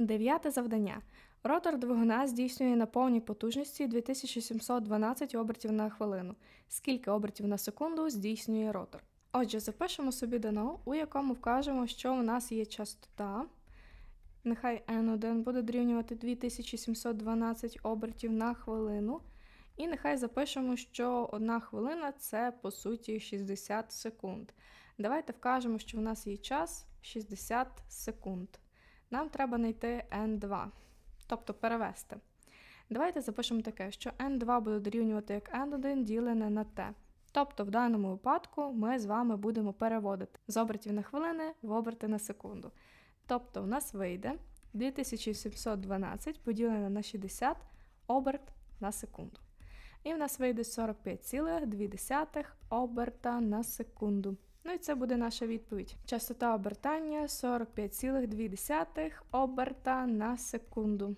Дев'яте завдання. Ротор двигуна здійснює на повній потужності 2712 обертів на хвилину. Скільки обертів на секунду здійснює ротор? Отже, запишемо собі дано, у якому вкажемо, що у нас є частота. Нехай N1 буде дорівнювати 2712 обертів на хвилину. І нехай запишемо, що одна хвилина це по суті 60 секунд. Давайте вкажемо, що в нас є час 60 секунд. Нам треба знайти N2, тобто перевести. Давайте запишемо таке, що N2 буде дорівнювати як N1 ділене на T. Тобто в даному випадку ми з вами будемо переводити з обертів на хвилини в оберти на секунду. Тобто в нас вийде 2712 поділене на 60 оберт на секунду. І в нас вийде 45,2 оберта на секунду. Ну і це буде наша відповідь. Частота обертання 45,2 оберта на секунду.